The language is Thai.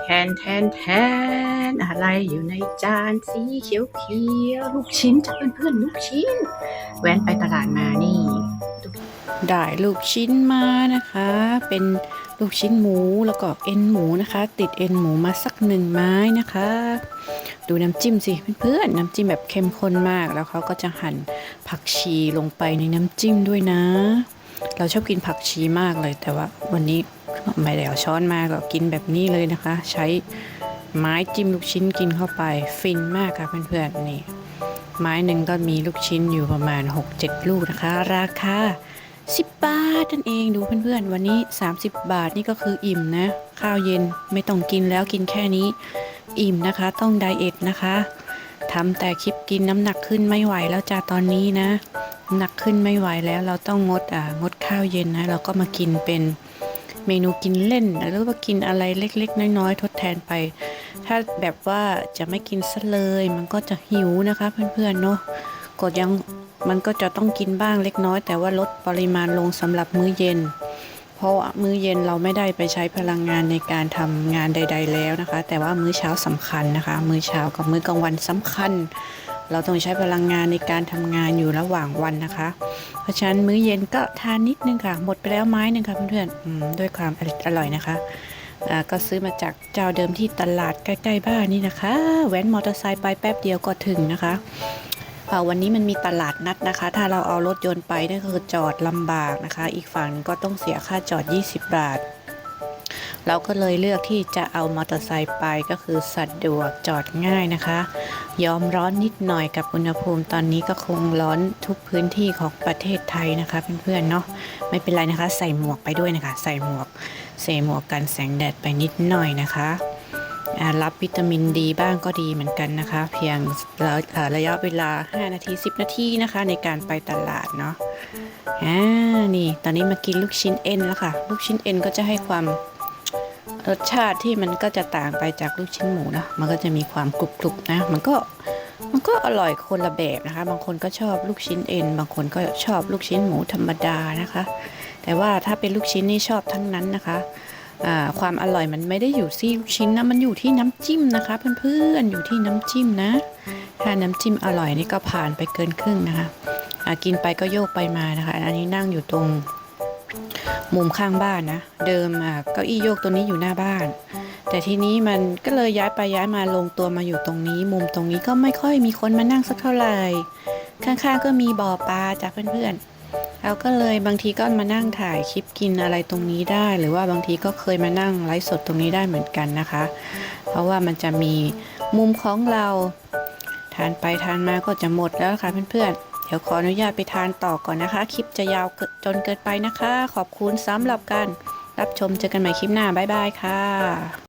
แทนแทนแทนอะไรอยู่ในจานสีเขียวเขียวลูกชิ้นจ้ะเพื่อนๆลูกชิ้น แว้นไปตลาดมานี่ ได้ลูกชิ้นมานะคะ เป็นลูกชิ้นหมูแล้วก็เอ็นหมูนะคะ ติดเอ็นหมูมาสักหนึ่งไม้นะคะ ดูน้ำจิ้มสิเพื่อนๆน้ำจิ้มแบบเข้มข้นมากแล้วเขาก็จะหั่นผักชีลงไปในน้ำจิ้มด้วยนะ เราชอบกินผักชีมากเลยแต่ว่าวันนี้ ไม่ได้เอาช้อนมาก็กินแบบนี้เลยนะคะ ใช้ไม้จิ้มลูกชิ้นกินเข้าไป ฟินมากค่ะเพื่อนๆนี่ไม้หนึ่งก็มีลูกชิ้นอยู่ประมาณ 6-7 ลูกนะคะ ราคา10 บาทนั่นเองดูเพื่อนๆ วันนี้ 30 บาทนี่ก็คืออิ่มนะ ข้าวเย็นไม่ต้องกินแล้วกินแค่นี้ อิ่มนะคะต้องไดเอทนะคะทำแต่คลิปกินน้ำหนักขึ้นไม่ไหวแล้วจ้าตอนนี้นะ หนักขึ้นไม่ไหวแล้วเราต้องงดอ่างดข้าวเย็นนะ เราก็มากินเป็น เมนูกินเล่น หรือว่ากินอะไรเล็กๆ น้อยๆ ทดแทนไป ถ้าแบบว่าจะไม่กินซะเลย มันก็จะหิวนะคะเพื่อนๆเนาะก็ยังมันก็จะต้องกินบ้างเล็กน้อย แต่ว่าลดปริมาณลงสำหรับมื้อเย็น เพราะมื้อเย็นเราไม่ได้ไปใช้พลังงานในการทำงานใด ๆ แล้วนะคะ แต่ว่ามื้อเช้าสำคัญนะคะ มื้อเช้ากับมื้อกลางวันสำคัญ เราต้องใช้พลังงานในการทำงานอยู่ระหว่างวันนะคะ เพราะฉะนั้นมื้อเย็นก็ทานนิดนึงค่ะ หมดไปแล้วไม้หนึ่งค่ะเพื่อนๆอืมด้วยความอร่อยนะคะอ่าก็ซื้อมาจากเจ้าเดิมที่ตลาดใกล้ๆบ้านนี่นะคะ แว้นมอเตอร์ไซค์ไปแป๊บเดียวก็ถึงนะคะอ่าวันนี้มันมีตลาดนัดนะคะ ถ้าเราเอารถยนต์ไปนี่คือจอดลำบากนะคะ อีกฝั่งก็ต้องเสียค่าจอด 20 บาท เราก็เลยเลือกที่จะเอามอเตอร์ไซค์ไปก็คือสะดวกจอดง่ายนะคะ ยอมร้อนนิดหน่อยกับอุณหภูมิตอนนี้ก็คงร้อนทุกพื้นที่ของประเทศไทยนะคะเพื่อนๆเนาะไม่เป็นไรนะคะ ใส่หมวกไปด้วยนะคะ ใส่หมวกใส่หมวกกันแสงแดดไปนิดหน่อยนะคะรับวิตามินดีบ้างก็ดีเหมือนกันนะคะ เพียงระเอ่อระยะเวลา 5 นาที 10 นาทีนะคะ ในการไปตลาดเนาะอ่านี่ ตอนนี้มากินลูกชิ้นเอ็นแล้วค่ะ ลูกชิ้นเอ็นก็จะให้ความ รสชาติที่มันก็จะต่างไปจากลูกชิ้นหมูนะ มันก็จะมีความกรุบๆนะ มันก็มันก็อร่อยคนละแบบนะคะ บางคนก็ชอบลูกชิ้นเอ็น บางคนก็ชอบลูกชิ้นหมูธรรมดานะคะ แต่ว่าถ้าเป็นลูกชิ้นนี่ชอบทั้งนั้นนะคะความอร่อยมันไม่ได้อยู่ที่ลูกชิ้นนะ มันอยู่ที่น้ำจิ้มนะคะ เพื่อนๆ อยู่ที่น้ำจิ้มนะ ถ้าน้ำจิ้มอร่อยนี่ก็ผ่านไปเกินครึ่งนะคะกินไปก็โยกไปมานะคะ อันนี้นั่งอยู่ตรง มุมข้างบ้านนะ เดิมอะเก้าอี้โยกตัวนี้อยู่หน้าบ้าน แต่ทีนี้มันก็เลยย้ายไปย้ายมาลงตัวมาอยู่ตรงนี้ มุมตรงนี้ก็ไม่ค่อยมีคนมานั่งสักเท่าไหร่ ข้างๆก็มีบ่อปลาจากเพื่อนๆเราก็เลยบางทีก็มานั่งถ่ายคลิปกินอะไรตรงนี้ได้ หรือว่าบางทีก็เคยมานั่งไลฟ์สดตรงนี้ได้เหมือนกันนะคะ เพราะว่ามันจะมีมุมของเราทานไปทานมาก็จะหมดแล้วค่ะเพื่อนๆ ดี๋ยวขออนุญาตไปทานต่อก่อนนะคะ คลิปจะยาวจนเกินไปนะคะ ขอบคุณสำหรับการรับชมเจอกันใหม่คลิปหน้าบ๊ายบายค่ะ